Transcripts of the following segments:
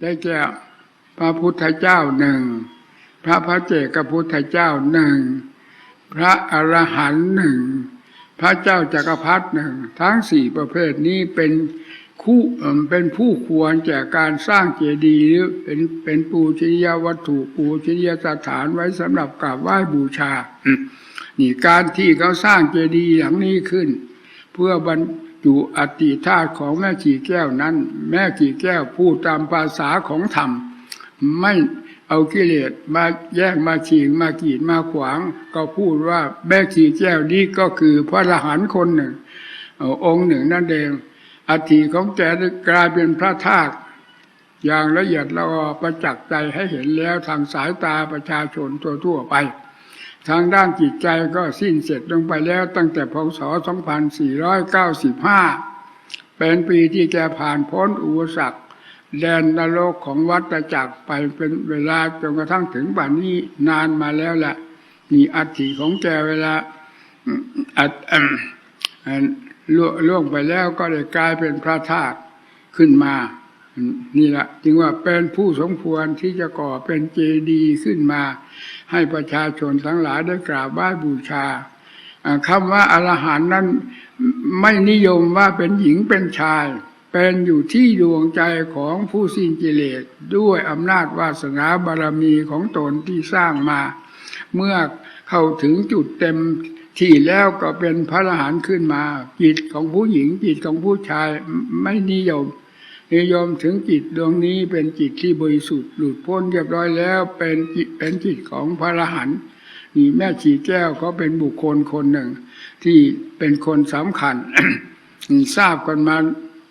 ได้แก่พระพุทธเจ้าหนึ่ง พระพระเจกพุทธเจ้าหนึ่ง พระอรหันต์หนึ่ง พระเจ้าจักรพรรดิหนึ่ง ทั้งสี่ประเภทนี้เป็นคู่เป็นผู้ควรแก่การสร้างเจดีย์หรือเป็นเป็นปูชนียวัตถุปูชนียสถานไว้สำหรับกราบไหว้บูชา นี่การที่เขาสร้างเจดีย์หลังนี้ขึ้น เพื่อบรร จุอติธาตุของแม่จีแก้วนั้น แม่จีแก้วพูดตามภาษาของธรรม ไม่เอากิเลสมาแย่งมาฉีงมากีดมาขวาง ก็พูดว่าแม่จีแก้วนี้ก็คือพระอรหันต์คนหนึ่งอองค์หนึ่งนั่นเองอธิของแกกลายเป็นพระธาตุอย่างละเอียดละออประจักษ์ใจให้เห็นแล้วทางสายตาประชาชนทั่วๆไป ทางด้านจิตใจก็สิ้นเสร็จลงไปแล้วตั้งแต่พศ 2495 เป็นปีที่แกผ่านพ้นอุปสรรคแดนนรกของวัฏจักรไปเป็นเวลาจนกระทั่งถึงป่านนี้นานมาแล้วแหละมีอัฐิของแกเวลาอัดล่วงล่วงไปแล้วก็ได้กลายเป็นพระธาตุขึ้นมา นี่แหละจึงว่าเป็นผู้สมควรที่จะก่อเป็นเจดีย์ขึ้นมา ให้ประชาชนทั้งหลายได้กราบไหว้บูชาคำว่าอรหันต์นั้นไม่นิยมว่าเป็นหญิงเป็นชาย เป็นอยู่ที่ดวงใจของผู้สิ้นกิเลสด้วยอำนาจวาสนาบารมีของตนที่สร้างมา เมื่อเข้าถึงจุดเต็มที่แล้วก็เป็นพระอรหันต์ขึ้นมา จิตของผู้หญิงจิตของผู้ชายไม่นิยม นิยมถึงจิตดวงนี้เป็นจิตที่บริสุทธิ์หลุดพ้นเรียบร้อยแล้วเป็นจิตเป็นจิตของพระอรหันต์นี่แม่ชีแก้วก็เป็นบุคคลคนหนึ่ง ที่เป็นคนสำคัญทราบกันมา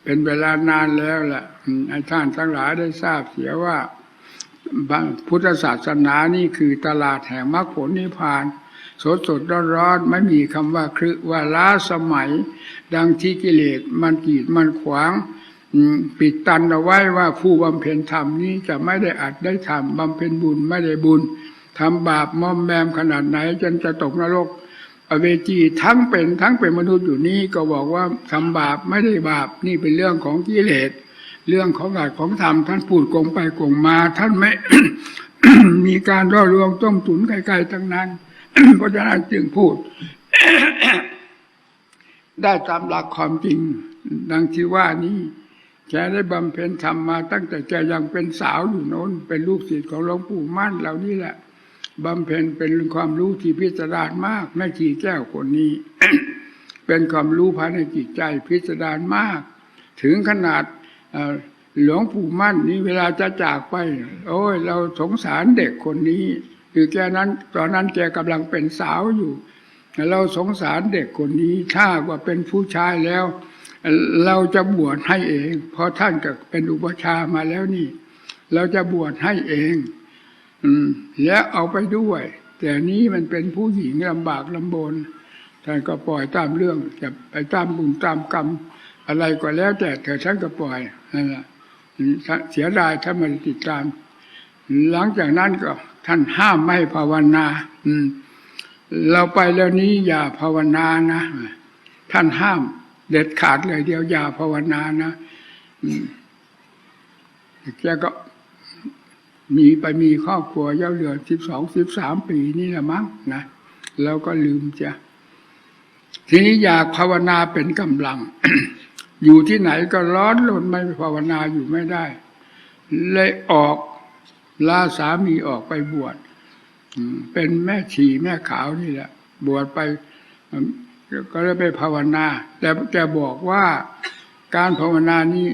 เป็นเวลานานแล้วแหละให้ท่านทั้งหลายได้ทราบเสียว่าพุทธศาสนานี่คือตลาดแห่งมรรคผลนิพพานสดสดร้อนร้อนไม่มีคำว่าครึว่าล้าสมัย ดังที่กิเลสมันกีดมันขวาง ปิดตันเอาไว้ว่าผู้บำเพ็ญธรรมนี้จะไม่ได้อัดได้ทำบำเพ็ญบุญไม่ได้บุญทำบาปมอมแมมขนาดไหนจนจะตกนรก อเวจีทั้งเป็นทั้งเป็นมนุษย์อยู่นี้ก็บอกว่าทำบาปไม่ได้บาปนี่เป็นเรื่องของกิเลสเรื่องของอาจของธรรมท่านพูดโกงไปโกงมา ท่านไม่ มีการร่อลวงต้มตุ๋นไกลๆทั้งนั้นเพราะฉะนั้นจึงพูด ได้ตามหลักความจริง ดังที่ว่านี้ แกได้บำเพ็ญธรรมมาตั้งแต่แกยังเป็นสาวอยู่โน้น เป็นลูกศิษย์ของหลวงปู่มั่นเหล่านี้แหละบำเพ็ญเป็นความรู้ที่พิสดารมากแม่ชีแก้วคนนี้ เป็นความรู้ภายในจิตใจพิสดารมาก ถึงขนาดหลวงปู่มั่นนี้เวลาจะจากไป โอ้ยเราสงสารเด็กคนนี้คือแกนั้นตอนนั้นแกกำลังเป็นสาวอยู่ เราสงสารเด็กคนนี้ถ้าว่าเป็นผู้ชายแล้ว เราจะบวชให้เอง เพราะท่านก็เป็นอุปชามาแล้วนี่ เราจะบวชให้เอง อืม แล้วเอาไปด้วย แต่นี้มันเป็นผู้หญิงลำบากลำบนท่านก็ปล่อยตามเรื่องจะไปตามบุญตามกรรม อะไรก็แล้วแต่เธอท่านก็ปล่อยนั่นแหละเสียดายถ้ามันติดตาม หลังจากนั้นก็ ท่านห้ามไม่ภาวนา อืม เราไปแล้วนี้อย่าภาวนานะท่านห้าม เด็ดขาดเลยเดียวยาภาวนานะแกก็มีไปมีครอบครัวเย้าเหลือสิบสองสิบสามปีนี่แหละมั้งนะแล้วก็ลืมจ้ะทีนี้อยากภาวนาเป็นกำลัง อยู่ที่ไหนก็ร้อนรนไม่ภาวนาอยู่ไม่ได้ เลยออกลาสามีออกไปบวชเป็นแม่ชีแม่ขาวนี่แหละ บวชไป ก็เลยไปภาวนาแต่แกบอกว่าการภาวนานี้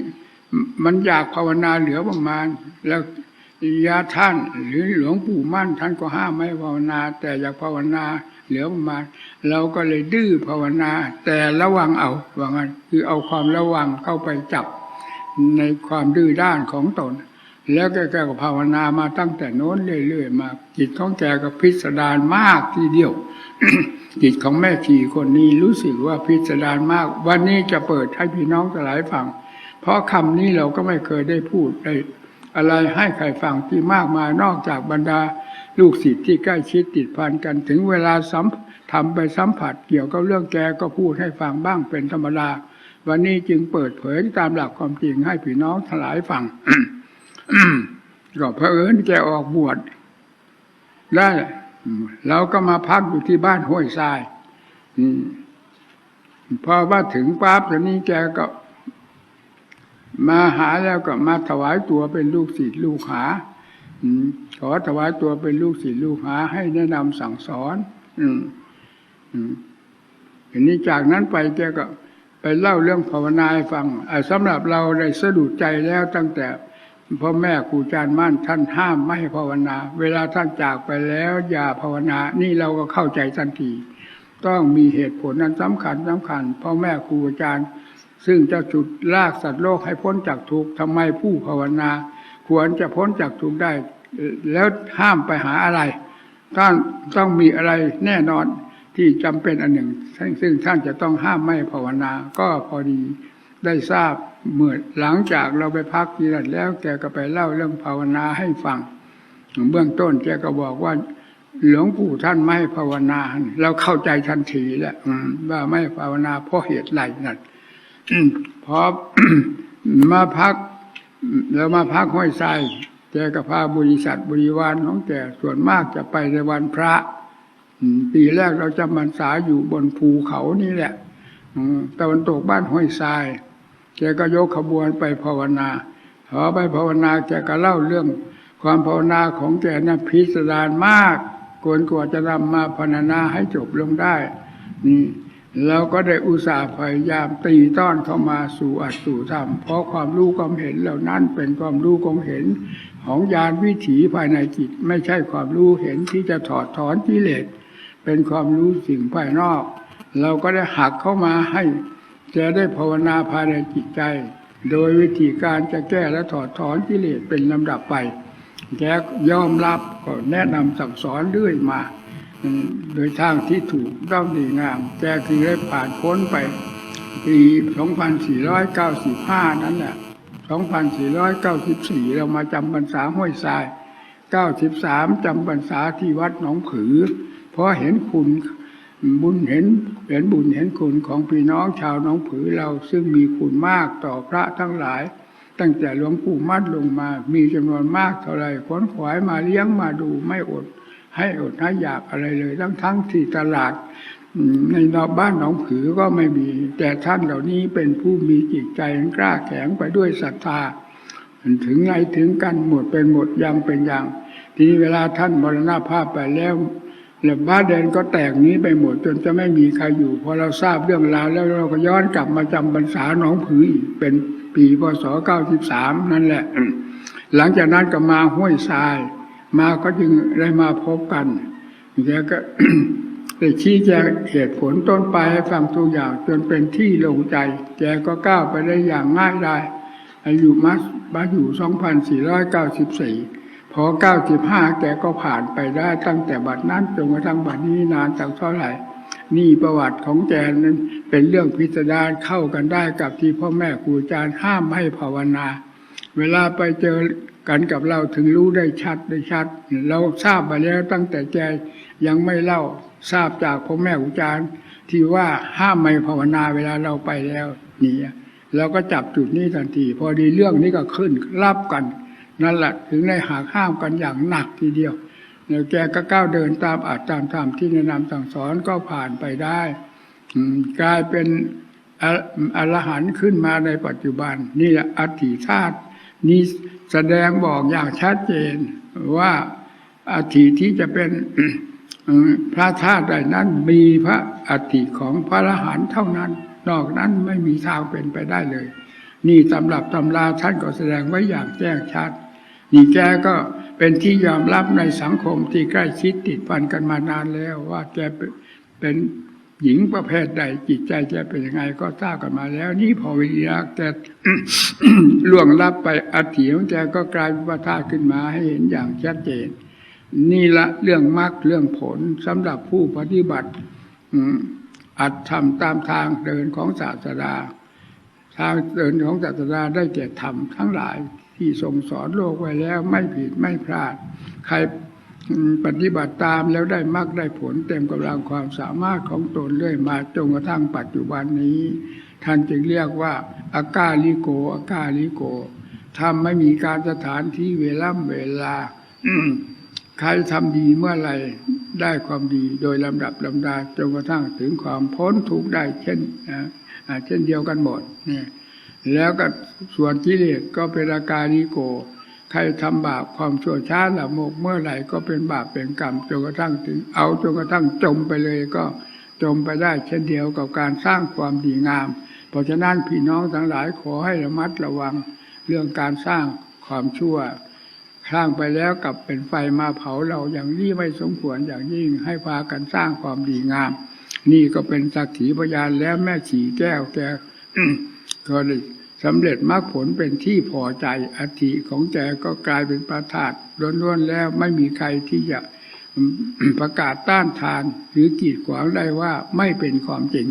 มันอยากภาวนาเหลือประมาณ แล้วยาท่านหรือหลวงปู่มั่นท่านก็ห้ามไม่ภาวนา แต่อยากภาวนาเหลือประมาณ เราก็เลยดื้อภาวนา แต่ระวังเอาว่างั้นคือเอาความระวังเข้าไปจับในความดื้อด้านของตน แล้วแกก็ภาวนามาตั้งแต่โน้นเรื่อยๆมาจิตของแกก็พิสดารมากทีเดียว จิตของแม่ชีคนนี้รู้สึกว่าพิสดารมาก วันนี้จะเปิดให้พี่น้องหลายฟัง เพราะคำนี้เราก็ไม่เคยได้พูดได้อะไรให้ใครฟังที่มากมายนอกจากบรรดาลูกศิษย์ที่ใกล้ชิดติดพันกัน ถึงเวลาสัมทำไปสัมผัสเกี่ยวกับเรื่องแกก็พูดให้ฟังบ้างเป็นธรรมดา วันนี้จึงเปิดเผยตามหลักความจริงให้พี่น้องทั้งหลายฟังก็เพอเอิญแกออกบวชได้ เราก็มาพักอยู่ที่บ้านห้วยทรายอพอว่าถึงปั๊บตอนนี้แกก็ มาหาแล้วก็มาถวายตัวเป็นลูกศิษย์ลูกหาขอถวายตัวเป็นลูกศิษย์ลูกหา ให้แนะนำสั่งสอน อืมอืมทีนี้จากนั้นไปแกก็ไปเล่าเรื่องภาวนาให้ฟังอ่าสำหรับเราได้สะดุดใจแล้วตั้งแต่ พ่อแม่ครูอาจารย์มั่นท่านห้ามไม่ให้ภาวนา เวลาท่านจากไปแล้วอย่าภาวนา นี่เราก็เข้าใจทันที ต้องมีเหตุผลนั้นสำคัญสำคัญพ่อแม่ครูอาจารย์ ซึ่งจะจุดลากสัตว์โลกให้พ้นจากทุกข์ทำไมผู้ภาวนา ควรจะพ้นจากทุกข์ได้ แล้วห้ามไปหาอะไรท่านต้องมีอะไรแน่นอนที่จำเป็นอันหนึ่งซึ่ง ซึ่งท่านจะต้องห้ามไม่ภาวนา ก็พอดีได้ทราบ เมื่อหลังจากเราไปพักที่นั่นแล้วแกก็ไปเล่าเรื่องภาวนาให้ฟัง เบื้องต้นแกก็บอกว่า หลวงปู่ท่านไม่ให้ภาวนา เราเข้าใจทันทีแล้วว่าไม่ภาวนาเพราะเหตุไรนั่นพอมาพักแล้วมาพักห้วยทรายแกก็พาบริษัทบริวารของแกส่วนมากจะไปในวันพระปีแรกเราจะมันษาอยู่บนภูเขานี่แหละตะวันตกบ้านห้วยทราย แกก็ยกขบวนไปภาวนาพอไปภาวนาแกก็เล่าเรื่องความภาวนาของแกนั้นพิสดารมากกวนกว่าจะนำมาพรรณนาให้จบลงได้ นี่เราก็ได้อุตส่าห์พยายามตีต้อนเข้ามาสู่อัตสู่ธรรม เพราะความรู้ความเห็นเหล่านั้นเป็นความรู้ความเห็น ของญาณวิถีภายในจิต ไม่ใช่ความรู้เห็นที่จะถอดถอนกิเลสเป็นความรู้สิ่งภายนอก เราก็ได้หักเข้ามาให้ จะได้ภาวนาภายในจิตใจ โดยวิธีการจะแก้และถอดถอนกิเลสเป็นลำดับไปแกยอมรับก็แนะนำสั่งสอนเรื่อยมา โดยทางที่ถูกต้องดีงาม แกคือได้ผ่านพ้นไป ปี 2495 นั้นแหละ 2494 เรามาจำพรรษาห้วยทราย 93 จำพรรษาที่วัดหนองผือ เพราะเห็นคุณ บุญเห็นเห็นบุญเห็นคุณของพี่น้องชาวหนองผือเราซึ่งมีคุณมากต่อพระทั้งหลาย ตั้งแต่หลวงปู่มัดลงมา มีจำนวนมากเท่าไรขวนขวายมาเลี้ยงมาดูไม่อด ให้อดให้อยากอะไรเลย ทั้งทั้งที่ตลาดในนอกบ้านหนองผือก็ไม่มี แต่ท่านเหล่านี้เป็นผู้มีจิตใจกล้าแข็งไปด้วยศรัทธาถึงไงถึงกันหมดเป็นหมดยังเป็นอย่างทีนี้เวลาท่านมรณภาพไปแล้ว แล้วบ้านแดนก็แตกนี้ไปหมดจนจะไม่มีใครอยู่ พอเราทราบเรื่องราวแล้วเราก็ย้อนกลับมาจำพรรษาหนองผืออีกเป็นปีพศ 93 นั่นแหละ หลังจากนั้นก็มาห้วยทราย มาก็จึงได้มาพบกันแกก็ได้ชี้แจงเหตุผลต้นปลายให้ฟังทุกอย่างจนเป็นที่ลงใจแกก็ก้าวไปได้อย่างง่ายได้อายุมัสมาอยู่ 2494 พอ95แกก็ผ่านไปได้ตั้งแต่บัดนั้นจนกระทั่งบัดนี้นานตั้งเท่าไหร่นี่ประวัติของแกนั้นเป็นเรื่องพิสดารเข้ากันได้กับที่พ่อแม่ครูอาจารย์ห้ามให้ภาวนา เวลาไปเจอกันกับเราถึงรู้ได้ชัดได้ชัด เราทราบมาแล้วตั้งแต่แกยังไม่เล่าทราบจากพ่อแม่ครูอาจารย์ที่ว่าห้ามไม่ภาวนาเวลาเราไปแล้วนี่เราก็จับจุดนี้ทันที พอดีเรื่องนี้ก็ขึ้นรับกัน นั่นแหละถึงได้หากห้ามกันอย่างหนักทีเดียวแล้วแกก็ก้าวเดินตามอาจตามธรรมที่แนะนำสั่งสอนก็ผ่านไปได้กลายเป็นอรหันต์ขึ้นมาในปัจจุบัน นี่แหละอธิธาตุนี้แสดงบอกอย่างชัดเจนว่าอธิที่จะเป็นพระธาตุใดนั้นมีพระอธิของพระอรหันต์เท่านั้น นอกนั้นไม่มีทางเป็นไปได้เลย นี่ตำรับตำราท่านก็แสดงไว้อย่างแจ้งชัด นี่แกก็เป็นที่ยอมรับในสังคมที่ใกล้ชิดติดพันกันมานานแล้ว ว่าแกเป็นหญิงประเภทใดจิตใจแกเป็นยังไงก็ทราบกันมาแล้ว นี่พอวิริยะแกล่วงลับไปอัฐิของแกก็กลายเป็นพระธาตุขึ้นมาให้เห็นอย่างชัดเจน นี่ละเรื่องมรรคเรื่องผลสำหรับผู้ปฏิบัติอัดทำตามทางเดินของศาสดา ทางเดินของศาสดาได้แก่ธรรมทั้งหลาย ที่ทรงสอนโลกไว้แล้วไม่ผิดไม่พลาด ใครปฏิบัติตามแล้วได้มรรคได้ผลเต็มกำลังความสามารถของตนเรื่อยมาจนกระทั่งปัจจุบันนี้ ท่านจึงเรียกว่าอากาลิโกอากาลิโกถ้าไม่มีการสถานที่เวลาเวลาใครทำดีเมื่อไรได้ความดีโดยลำดับลำดาจนกระทั่งถึงความพ้นทุกข์ได้เช่นเช่นเดียวกันหมดเนี่ย แล้วก็ส่วนกิเลสก็เป็นอาการนิโก ใครทำบาปความชั่วช้าละโมกเมื่อไหร่ก็เป็นบาปเป็นกรรมจนกระทั่งถึงเอาจนกระทั่งจมไปเลยก็จมไปได้เช่นเดียวกับการสร้างความดีงาม เพราะฉะนั้นพี่น้องทั้งหลายขอให้ระมัดระวังเรื่องการสร้างความชั่วสร้างไปแล้วกลับเป็นไฟมาเผาเราอย่างนี้ไม่สมควรอย่างยิ่งให้พากันสร้างความดีงาม นี่ก็เป็นสักขีพยานแล้วแม่ฉีแก้วแกก็เลย สำเร็จมรรคผลเป็นที่พอใจอธิของแกก็กลายเป็นประธาตล้วนๆแล้วไม่มีใครที่จะประกาศต้านทานหรือกีดขวางได้ว่าไม่เป็นความจริง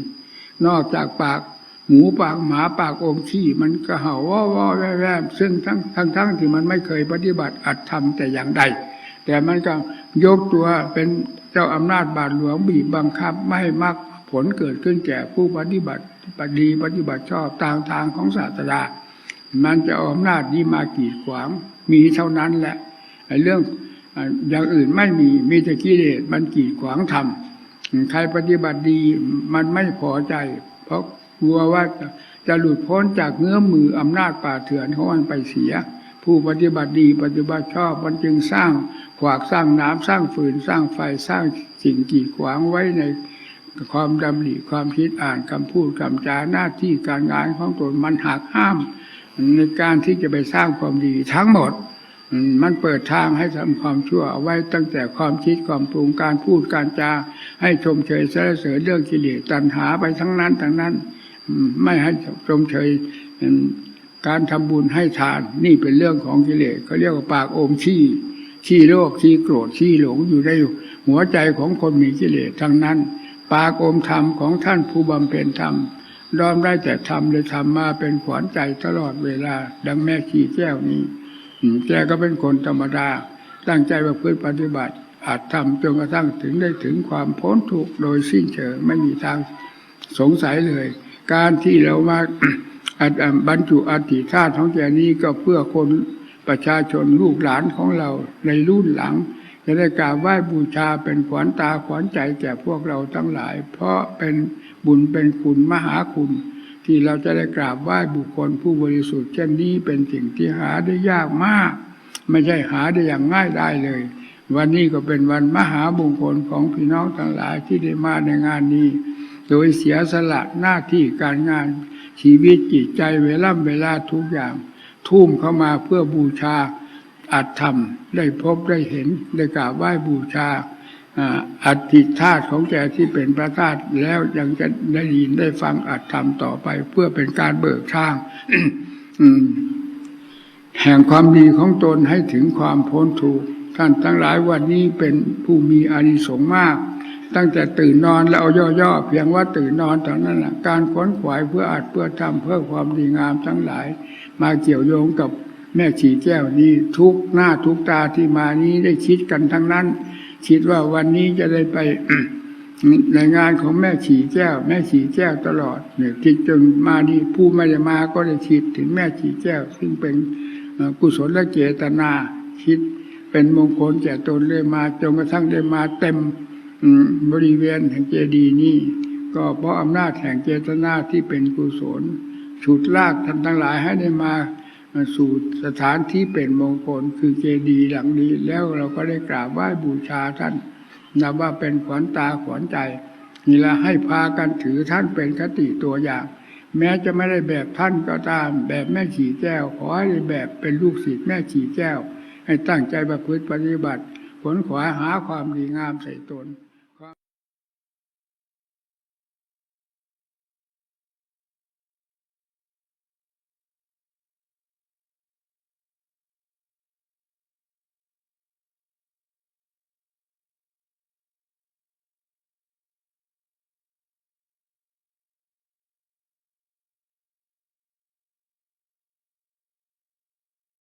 นอกจากปากหมูปากหมาปากอมขี้มันก็เห่าว่าว่าแว่แว่ซึ่งทั้งทั้งทั้งที่มันไม่เคยปฏิบัติอัดทำแต่อย่างใด แต่มันก็ยกตัวเป็นเจ้าอำนาจบาทหลวงบีบบังคับไม่ให้มรรค ผลเกิดขึ้นแก่ผู้ปฏิบัติปฏิดีปฏิบัติชอบตามทางของศาสดา มันจะเอาอำนาจนี้มากีดขวางมีเท่านั้นแหละเรื่องอย่างอื่นไม่มีมีแต่กิเลสมันกีดขวางทำใครปฏิบัติดีมันไม่พอใจ เพราะกลัวว่าจะหลุดพ้นจากเงื้อมืออำนาจป่าเถื่อนของมันไปเสีย ผู้ปฏิบัติดีปฏิบัติชอบมันจึงสร้างขวากสร้างน้ำสร้างฟืนสร้างไฟสร้างสิ่งกีดขวางไว้ใน ความดำริความคิดอ่านคำพูดคำจาหน้าที่การงานของตนมันหักห้าม ในการที่จะไปสร้างความดีทั้งหมด มันเปิดทางให้ทำความชั่วเอาไว้ตั้งแต่ความคิดความปรุงการพูดการจา ให้ชมเชยสรรเสริญเรื่องกิเลสตัณหาไปทั้งนั้นทั้งนั้น ไม่ให้ชมเชยการทำบุญให้ทานนี่เป็นเรื่องของกิเลสเขาเรียกว่าปากโอมชี้ชี้โลภชี้โกรธชี้หลงอยู่ในหัวใจของคนมีกิเลสทั้งนั้น ปากโอมธรรมของท่านผู้บำเพ็ญธรรมดอมได้แต่ทำเลยทำมาเป็นขวัญใจตลอดเวลา ดังแม่ขี้แก้วนี้แกก็เป็นคนธรรมดา ตั้งใจประพฤติปฏิบัติ อาจทำจนกระทั่งถึงได้ถึงความพ้นทุกข์โดยสิ้นเชิงไม่มีทางสงสัยเลย การที่เรามาอัดอะบรรจุอธิธาตุของแกนี้ก็เพื่อคนประชาชนลูกหลานของเราในรุ่นหลัง จะได้กราบไหว้บูชาเป็นขวัญตาขวัญใจแก่พวกเราทั้งหลาย เพราะเป็นบุญเป็นคุณมหาคุณ ที่เราจะได้กราบไหว้บุคคลผู้บริสุทธิ์เช่นนี้เป็นสิ่งที่หาได้ยากมาก ไม่ใช่หาได้อย่างง่ายได้เลย วันนี้ก็เป็นวันมหาบุคคลของพี่น้องทั้งหลายที่ได้มาในงานนี้ โดยเสียสละหน้าที่การงาน ชีวิตจิตใจเวลาเวลาทุกอย่าง ทุ่มเข้ามาเพื่อบูชา อัตธรรมได้พบได้เห็นได้กราบไหว้บูชาอัติธาตุของแกที่เป็นพระธาตุแล้วยังจะได้ยินได้ฟังอัตธรรมต่อไป เพื่อเป็นการเบิกทางแห่งความดีของตนให้ถึงความพ้นทุกข์ท่านทั้งหลายวันนี้เป็นผู้มีอานิสงส์มาก ตั้งแต่ตื่นนอนแล้วเอาย่อๆเพียงว่าตื่นนอนเท่านั้นแหละการขวนขวายเพื่ออาจเพื่อทำเพื่อความดีงามทั้งหลาย มาเกี่ยวโยงกับ แม่ฉีแก้วนี้ทุกหน้าทุกตาที่มานี้ได้คิดกันทั้งนั้น คิดว่าวันนี้จะได้ไปในงานของแม่ฉีแก้ว แม่ฉีแก้วตลอดเนี่ยคิดจนมานี่ผู้ไม่ได้มาก็ได้คิดถึงแม่ฉีแก้ว ซึ่งเป็นกุศลและเจตนาคิดเป็นมงคลแก่ตนเลยมาจนกระทั่งได้มาเต็มอืมบริเวณแห่งเจดีย์นี้ก็เพราะอำนาจแห่งเจตนาที่เป็นกุศลฉุดลากท่านทั้งหลายให้ได้มา สู่สถานที่เป็นมงคลคือเจดีย์หลังนี้ แล้วเราก็ได้กราบไหว้บูชาท่านนับว่าเป็นขวัญตาขวัญใจนี่ละให้พากันถือท่านเป็นคติตัวอย่าง แม้จะไม่ได้แบบท่านก็ตาม แบบแม่ฉีแก้ว ขอให้ได้แบบเป็นลูกศิษย์แม่ฉีแก้ว ให้ตั้งใจประพฤติปฏิบัติ ผลขวาหาความดีงามใส่ตน